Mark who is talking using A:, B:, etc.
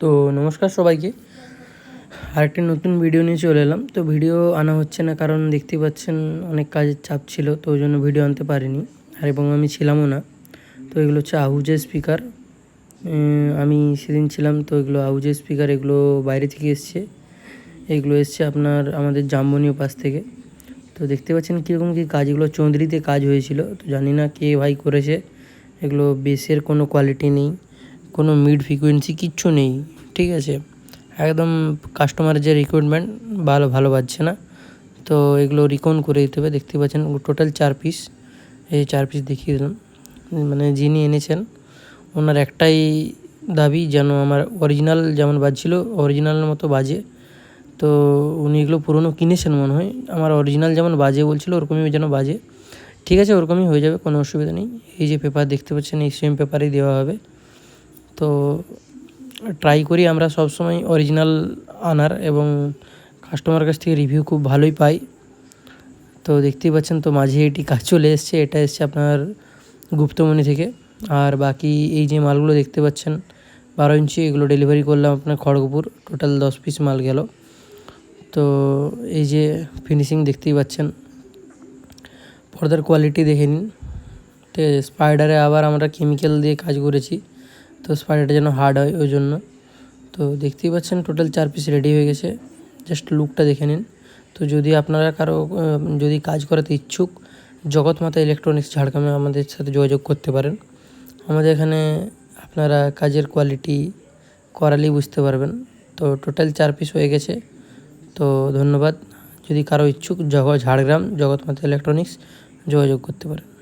A: তো নমস্কার সবাইকে। আরেকটি নতুন ভিডিও নিয়ে চলে এলাম। তো ভিডিও আনা হচ্ছে না কারণ দেখতে পাচ্ছেন অনেক কাজের চাপ ছিল, তো ওই জন্য ভিডিও আনতে পারিনি। আর এবং আমি ছিলামও না। তো এগুলো হচ্ছে আহুজের স্পিকার আমি সেদিন ছিলাম, তো এগুলো আহুজের স্পিকার এগুলো বাইরে থেকে এসছে। এগুলো এসছে আপনার আমাদের জাম্বনীয় পাশ থেকে। তো দেখতে পাচ্ছেন কীরকম কী কাজ এগুলো চৌধুরীতে কাজ হয়েছিল। তো জানি না কে ভাই করেছে। এগুলো বেসের কোনো কোয়ালিটি নেই। কোনো মিড ফ্রিকোয়েন্সি কিচ্ছু নেই, ঠিক আছে? একদম কাস্টমারের যে রিকোয়ারমেন্ট ভালো ভালো বাজছে না। তো এগুলো রিকন করে দিতে হবে। দেখতে পাচ্ছেন টোটাল চার পিস এই চার পিস দেখিয়ে দিলাম। মানে যিনি এনেছেন, ওনার একটাই দাবি যেন আমার অরিজিনাল যেমন বাজছিল অরিজিনালের মতো বাজে। তো উনি এগুলো পুরনো কিনেছেন মনে হয়। আমার অরিজিনাল যেমন বাজে বলছিল, ওরকমই যেন বাজে। ঠিক আছে, ওরকমই হয়ে যাবে, কোনো অসুবিধা নেই। এই যে পেপার দেখতে পাচ্ছেন, এই সেম পেপারেই দেওয়া হবে। তো ট্রাই করি আমরা সবসময় অরিজিনাল আনার এবং কাস্টমার কাছ থেকে রিভিউ খুব ভালোই পাই। তো দেখতেই পাচ্ছেন, তো মাঝে এটি কাজ চলে এসছে, এটা এসছে আপনার গুপ্তমণি থেকে। আর বাকি এই যে মালগুলো দেখতে পাচ্ছেন, বারো ইঞ্চি, এগুলো ডেলিভারি করলাম আপনার খড়গপুর। টোটাল দশ পিস মাল গেল। তো এই যে ফিনিশিং দেখতেই পাচ্ছেন। পর্দার কোয়ালিটি দেখে নিন। ঠিক স্পাইডারে আবার আমরা কেমিক্যাল দিয়ে কাজ করেছি। তো স্পাইডারটা যেন হার্ড হয় ওই জন্য। তো দেখতেই পাচ্ছেন টোটাল চার পিস রেডি হয়ে গেছে। জাস্ট লুকটা দেখে নিন। তো যদি আপনারা কারও, যদি কাজ করাতে ইচ্ছুক জগৎ জগৎমাতা ইলেকট্রনিক্স ঝাড়গ্রামে আমাদের সাথে যোগাযোগ করতে পারেন। আমাদের এখানে আপনারা কাজের কোয়ালিটি করালেই বুঝতে পারবেন। তো টোটাল চার পিস হয়ে গেছে। তো ধন্যবাদ। যদি কারও ইচ্ছুক, জগ, ঝাড়গ্রাম জগৎমাতা ইলেকট্রনিক্স যোগাযোগ করতে পারেন।